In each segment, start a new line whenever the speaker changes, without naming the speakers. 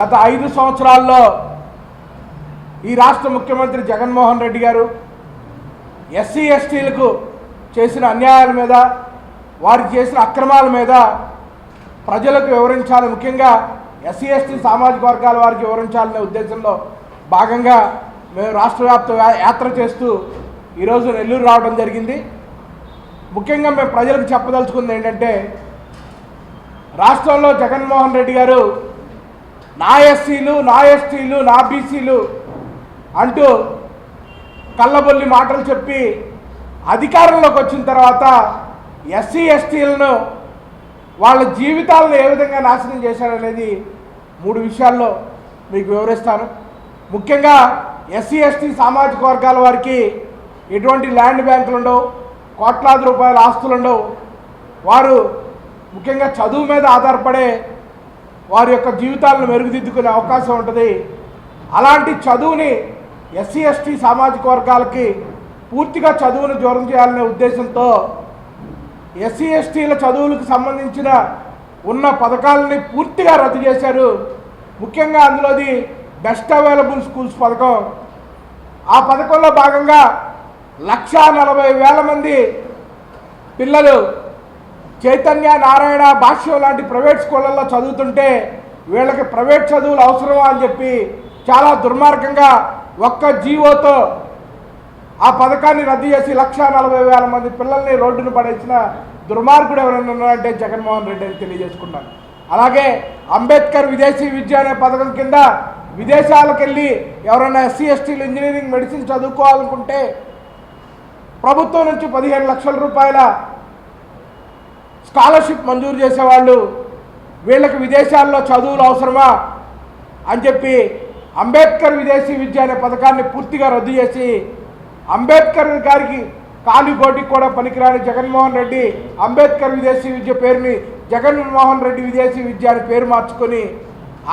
గత ఐదు సంవత్సరాల్లో ఈ రాష్ట్ర ముఖ్యమంత్రి జగన్మోహన్ రెడ్డి గారు ఎస్సీ ఎస్టీలకు చేసిన అన్యాయాల మీద వారు చేసిన అక్రమాల మీద ప్రజలకు వివరించాలి. ముఖ్యంగా ఎస్సీ ఎస్టీ సామాజిక వర్గాల వారికి వివరించాలనే ఉద్దేశంలో భాగంగా మేము రాష్ట్ర వ్యాప్త యాత్ర చేస్తూ ఈరోజు నెల్లూరు రావడం జరిగింది. ముఖ్యంగా మేము ప్రజలకు చెప్పదలుచుకుంది ఏంటంటే రాష్ట్రంలో జగన్మోహన్ రెడ్డి గారు నా ఎస్సీలు నా ఎస్టీలు నా బీసీలు అంటూ కళ్ళబొల్లి మాటలు చెప్పి అధికారంలోకి వచ్చిన తర్వాత ఎస్సీ ఎస్టీలను వాళ్ళ జీవితాలను ఏ విధంగా నాశనం చేశాడనేది మూడు విషయాల్లో మీకు వివరిస్తాను. ముఖ్యంగా ఎస్సీ ఎస్టీ సామాజిక వర్గాల వారికి ఎటువంటి ల్యాండ్ బ్యాంకులు ఉండవు కోట్లాది రూపాయల ఆస్తులు ఉండవు. వారు ముఖ్యంగా చదువు మీద ఆధారపడే వారి యొక్క జీవితాలను మెరుగుదిద్దుకునే అవకాశం ఉంటుంది. అలాంటి చదువుని ఎస్సీ ఎస్టీ సామాజిక వర్గాలకి పూర్తిగా చదువును దూరం చేయాలనే ఉద్దేశంతో ఎస్సీ ఎస్టీల చదువులకు సంబంధించిన ఉన్న పథకాలని పూర్తిగా రద్దు చేశారు. ముఖ్యంగా అందులోది బెస్ట్ అవైలబుల్ స్కూల్స్ పథకం. ఆ పథకంలో భాగంగా లక్షా నలభై వేల మంది పిల్లలు చైతన్య నారాయణ భాష్యం లాంటి ప్రైవేట్ స్కూళ్ళల్లో చదువుతుంటే వీళ్ళకి ప్రైవేట్ చదువులు అవసరమా అని చెప్పి చాలా దుర్మార్గంగా ఒక్క జీవోతో ఆ పథకాన్ని రద్దు చేసి లక్ష నలభై వేల మంది పిల్లల్ని రోడ్డును పడేసిన దుర్మార్గుడు ఎవరైనా ఉన్నారంటే జగన్మోహన్ రెడ్డి అని తెలియజేసుకున్నాను అలాగే అంబేద్కర్ విదేశీ విద్య అనే పథకం కింద విదేశాలకు వెళ్ళి ఎవరైనా ఎస్సీ ఎస్టీలు ఇంజనీరింగ్ మెడిసిన్ చదువుకోవాలనుకుంటే ప్రభుత్వం నుంచి పదిహేను లక్షల రూపాయల స్కాలర్షిప్ మంజూరు చేసేవాళ్ళు వీళ్ళకి విదేశాల్లో చదువులు అవసరమా అని చెప్పి అంబేద్కర్ విదేశీ విద్య అనే పథకాన్ని పూర్తిగా రద్దు చేసి అంబేద్కర్ గారికి కాలి గోటికి కూడా పనికిరాని జగన్మోహన్ రెడ్డి అంబేద్కర్ విదేశీ విద్య పేరుని జగన్మోహన్ రెడ్డి విదేశీ విద్య అని పేరు మార్చుకొని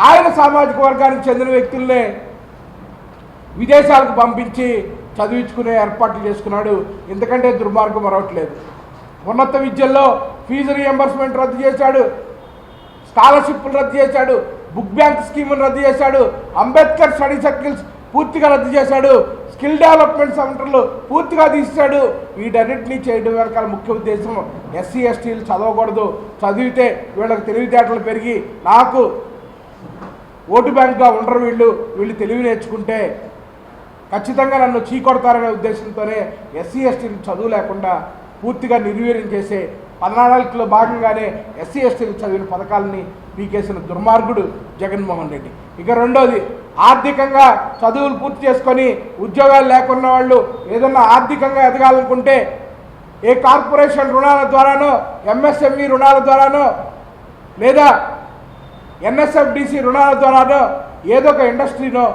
ఆయన సామాజిక వర్గానికి చెందిన వ్యక్తుల్నే విదేశాలకు పంపించి చదివించుకునే ఏర్పాట్లు చేసుకున్నాడు. ఎందుకంటే దుర్మార్గం మరవట్లేదు ఉన్నత విద్యల్లో ఫీజు రియంబర్స్మెంట్ రద్దు చేశాడు. స్కాలర్షిప్లు రద్దు చేశాడు. బుక్ బ్యాంక్ స్కీములు రద్దు చేశాడు. అంబేద్కర్ స్టడీ సర్కిల్స్ పూర్తిగా రద్దు చేశాడు. స్కిల్ డెవలప్మెంట్ సెంటర్లు పూర్తిగా తీసాడు వీటన్నిటినీ చేయడం వెనకాల ముఖ్య ఉద్దేశం ఎస్సీ ఎస్టీలు చదవకూడదు. చదివితే వీళ్ళకి తెలివితేటలు పెరిగి నాకు ఓటు బ్యాంక్గా ఉండరు వీళ్ళు. వీళ్ళు తెలివి నేర్చుకుంటే ఖచ్చితంగా నన్ను చీకొడతారనే ఉద్దేశంతోనే ఎస్సీ ఎస్టీలు చదువు లేకుండా పూర్తిగా నిర్వీర్యం చేసే ప్రణాళికలో భాగంగానే ఎస్సీ ఎస్టీలు చదివిన పథకాలని పీకేసిన దుర్మార్గుడు జగన్మోహన్ రెడ్డి. ఇక రెండోది ఆర్థికంగా చదువులు పూర్తి చేసుకొని ఉద్యోగాలు లేకున్న వాళ్ళు ఏదన్నా ఆర్థికంగా ఎదగాలనుకుంటే ఏ కార్పొరేషన్ రుణాల ద్వారానో ఎంఎస్ఎంఈ రుణాల ద్వారానో లేదా ఎన్ఎస్ఎఫ్డిసి రుణాల ద్వారానో ఏదో ఒక ఇండస్ట్రీనో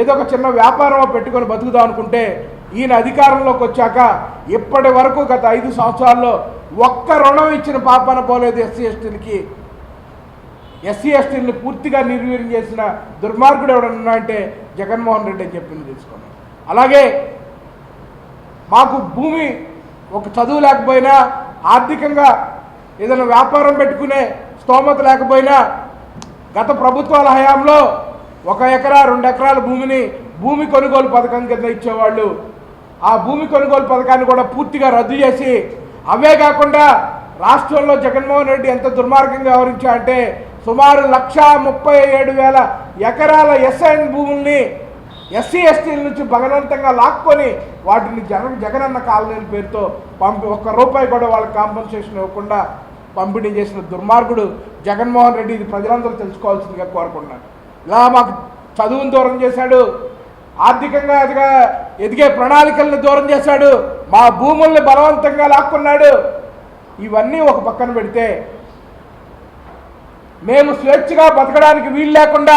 ఏదో ఒక చిన్న వ్యాపారం పెట్టుకొని బతుకుదాం అనుకుంటే ఈయన అధికారంలోకి వచ్చాక ఇప్పటి వరకు గత ఐదు సంవత్సరాల్లో ఒక్క రుణం ఇచ్చిన పాపాన పోలేదు ఎస్సీ ఎస్టీలకి. ఎస్సీ ఎస్టీలని పూర్తిగా నిర్వీర్యం చేసిన దుర్మార్గుడు ఎవడన్నా అంటే జగన్మోహన్ రెడ్డి అని చెప్పింది తెలుసుకోండి అలాగే మాకు భూమి ఒక చదువు లేకపోయినా ఆర్థికంగా ఏదైనా వ్యాపారం పెట్టుకునే స్తోమత లేకపోయినా గత ప్రభుత్వాల హయాంలో ఒక ఎకరా రెండు ఎకరాల భూమిని భూమి కొనుగోలు పథకం కింద ఇచ్చేవాళ్ళు. ఆ భూమి కొనుగోలు పథకాన్ని కూడా పూర్తిగా రద్దు చేసి అవే కాకుండా రాష్ట్రంలో జగన్మోహన్ రెడ్డి ఎంత దుర్మార్గంగా వ్యవహరించా అంటే సుమారు లక్ష ముప్పై ఏడు వేల ఎకరాల ఎస్ఐన్ భూముల్ని ఎస్సీ ఎస్టీల నుంచి బలవంతంగా లాక్కొని వాటిని జగన్ జగనన్న కాలనీల పేరుతో పంపి ఒక్క రూపాయి కూడా వాళ్ళకి కాంపన్సేషన్ ఇవ్వకుండా పంపిణీ చేసిన దుర్మార్గుడు జగన్మోహన్ రెడ్డి. ఇది ప్రజలందరూ తెలుసుకోవాల్సిందిగా కోరుకుంటున్నాను. ఇలా మాకు చదువును దూరం చేశాడు. ఆర్థికంగా ఎదిగా ఎదిగే ప్రణాళికలను దూరం చేశాడు. మా భూముల్ని బలవంతంగా లాక్కున్నాడు. ఇవన్నీ ఒక పక్కన పెడితే మేము స్వేచ్ఛగా బతకడానికి వీలు లేకుండా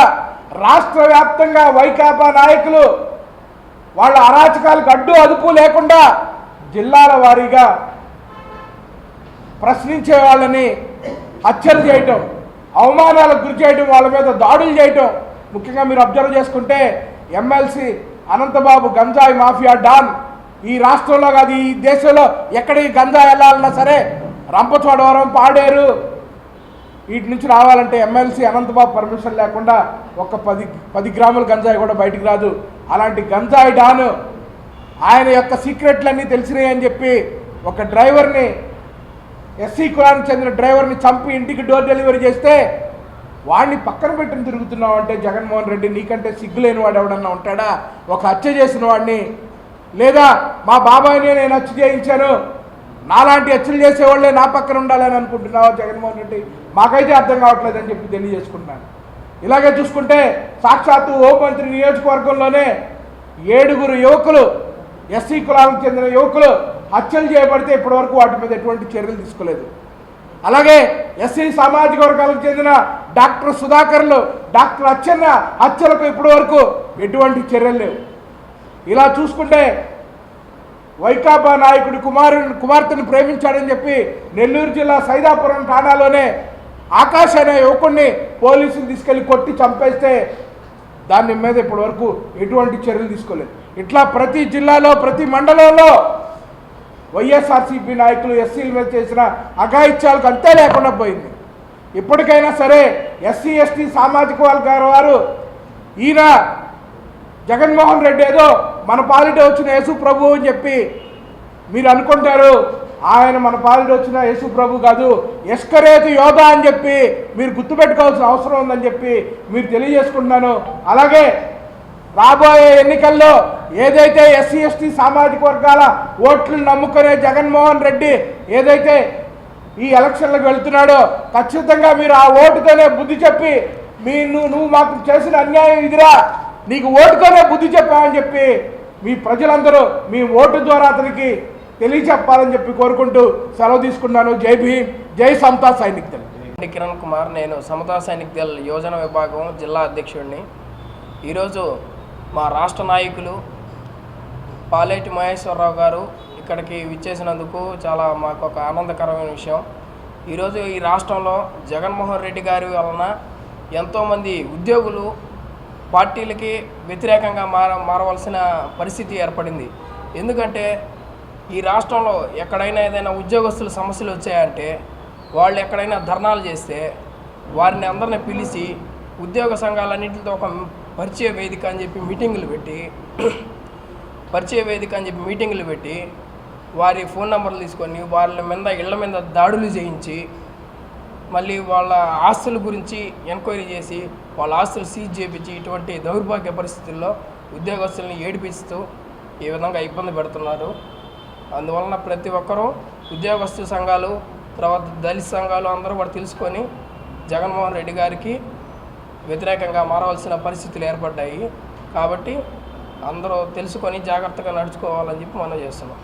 రాష్ట్ర వ్యాప్తంగా వైకాపా నాయకులు వాళ్ళ అరాచకాలకు అడ్డు అదుపు లేకుండా జిల్లాల వారీగా ప్రశ్నించే వాళ్ళని హత్యలు చేయటం అవమానాలకు గురి చేయటం వాళ్ళ మీద దాడులు చేయటం ముఖ్యంగా మీరు అబ్జర్వ్ చేసుకుంటే ఎమ్మెల్సీ అనంతబాబు గంజాయి మాఫియా డాన్. ఈ రాష్ట్రంలో కాదు ఈ దేశంలో ఎక్కడికి గంజాయి వెళ్ళాలన్నా సరే రంపచోడవరం పాడేరు వీటి నుంచి రావాలంటే ఎమ్మెల్సీ అనంతబాబు పర్మిషన్ లేకుండా ఒక పది పది గ్రాముల గంజాయి కూడా బయటికి రాదు. అలాంటి గంజాయి డాన్ ఆయన యొక్క సీక్రెట్లన్నీ తెలిసినాయి అని చెప్పి ఒక డ్రైవర్ని ఎస్సీ కులానికి చెందిన డ్రైవర్ని చంపి ఇంటికి డోర్ డెలివరీ చేస్తే వాడిని పక్కన పెట్టుకుని తిరుగుతున్నావు అంటే జగన్మోహన్ రెడ్డి నీకంటే సిగ్గులేని వాడు ఎవడన్నా ఉంటాడా? ఒక హత్య చేసిన వాడిని లేదా మా బాబాయ్ని నేను హత్య చేయించాను. నాలాంటి హత్యలు చేసేవాళ్ళే నా పక్కన ఉండాలని అనుకుంటున్నావా జగన్మోహన్ రెడ్డి? మాకైతే అర్థం కావట్లేదని చెప్పి తెలియజేసుకుంటున్నాను ఇలాగే చూసుకుంటే సాక్షాత్తు హోంమంత్రి నియోజకవర్గంలోనే ఏడుగురు యువకులు ఎస్సీ కులాలకు చెందిన యువకులు హత్యలు చేయబడితే ఇప్పటివరకు వాటి మీద ఎటువంటి చర్యలు తీసుకోలేదు. అలాగే ఎస్సీ సామాజిక వర్గాలకు చెందిన డాక్టర్ సుధాకర్లు డాక్టర్ అచ్చెన్న హత్యలకు ఇప్పటి వరకు ఎటువంటి చర్యలు లేవు. ఇలా చూసుకుంటే వైకాపా నాయకుడు కుమారుని కుమార్తెను ప్రేమించాడని చెప్పి నెల్లూరు జిల్లా సైదాపురం ఠాణాలోనే ఆకాశ్ అనే యువకుడిని పోలీసులు తీసుకెళ్ళి కొట్టి చంపేస్తే దాని మీద ఇప్పటి వరకు ఎటువంటి చర్యలు తీసుకోలేదు. ఇట్లా ప్రతి జిల్లాలో ప్రతి మండలంలో వైఎస్ఆర్సీపీ నాయకులు ఎస్సీల మీద చేసిన అఘాయిత్యాలకు అంతే లేకుండా పోయింది. ఇప్పటికైనా సరే ఎస్సీ ఎస్టీ సామాజిక వర్గాల వారు ఈయన జగన్మోహన్ రెడ్డి ఏదో మన పాలిట వచ్చిన యేసు ప్రభు అని చెప్పి మీరు అనుకుంటారు. ఆయన మన పాలిట వచ్చిన యేసు ప్రభు కాదు ఎస్కరేతు యోధ అని చెప్పి మీరు గుర్తుపెట్టుకోవాల్సిన అవసరం ఉందని చెప్పి మీరు తెలియజేసుకుంటున్నాను. అలాగే రాబోయే ఎన్నికల్లో ఏదైతే ఎస్సీ ఎస్టీ సామాజిక వర్గాల ఓట్లు నమ్ముకునే జగన్మోహన్ రెడ్డి ఏదైతే ఈ ఎలక్షన్లకు వెళ్తున్నాడో ఖచ్చితంగా మీరు ఆ ఓటుతోనే బుద్ధి చెప్పి మీ నువ్వు నువ్వు మాకు చేసిన అన్యాయం ఇదిరా నీకు ఓటుతోనే బుద్ధి చెప్పామని చెప్పి మీ ప్రజలందరూ మీ ఓటు ద్వారా అతనికి తెలియచెప్పాలని చెప్పి కోరుకుంటూ సెలవు తీసుకున్నాను. జై భీమ్ జై సమతా సైనిక్ దళ్
కిరణ్ కుమార్ నేను సమతా సైనిక్ దళ్ యోజన విభాగం జిల్లా అధ్యక్షుడిని. ఈరోజు మా రాష్ట్ర నాయకులు పాలేటి మహేశ్వరరావు గారు ఇక్కడికి విచ్చేసినందుకు చాలా మాకు ఒక ఆనందకరమైన విషయం. ఈరోజు ఈ రాష్ట్రంలో జగన్మోహన్ రెడ్డి గారి వలన ఎంతోమంది ఉద్యోగులు పార్టీలకి వ్యతిరేకంగా మార మారవలసిన పరిస్థితి ఏర్పడింది. ఎందుకంటే ఈ రాష్ట్రంలో ఎక్కడైనా ఏదైనా ఉద్యోగస్తుల సమస్యలు వచ్చాయంటే వాళ్ళు ఎక్కడైనా ధర్నాలు చేస్తే వారిని అందరిని పిలిచి ఉద్యోగ సంఘాలన్నింటితో ఒక పరిచయ వేదిక అని చెప్పి మీటింగులు పెట్టి పరిచయ వేదిక అని చెప్పి మీటింగులు పెట్టి వారి ఫోన్ నెంబర్లు తీసుకొని వాళ్ళ మీద ఇళ్ళ మీద దాడులు చేయించి మళ్ళీ వాళ్ళ ఆస్తుల గురించి ఎంక్వైరీ చేసి వాళ్ళ ఆస్తులు సీజ్ చేయించి ఇటువంటి దౌర్భాగ్య పరిస్థితుల్లో ఉద్యోగస్తుల్ని ఏడిపిస్తూ ఈ విధంగా ఇబ్బంది పెడుతున్నారు. అందువలన ప్రతి ఒక్కరూ ఉద్యోగస్తు సంఘాలు తర్వాత దళిత సంఘాలు అందరూ కూడా తెలుసుకొని జగన్మోహన్ రెడ్డి గారికి వ్యతిరేకంగా మారవలసిన పరిస్థితులు ఏర్పడ్డాయి. కాబట్టి అందరూ తెలుసుకొని జాగ్రత్తగా నడుచుకోవాలని చెప్పి మనం చేస్తున్నాం.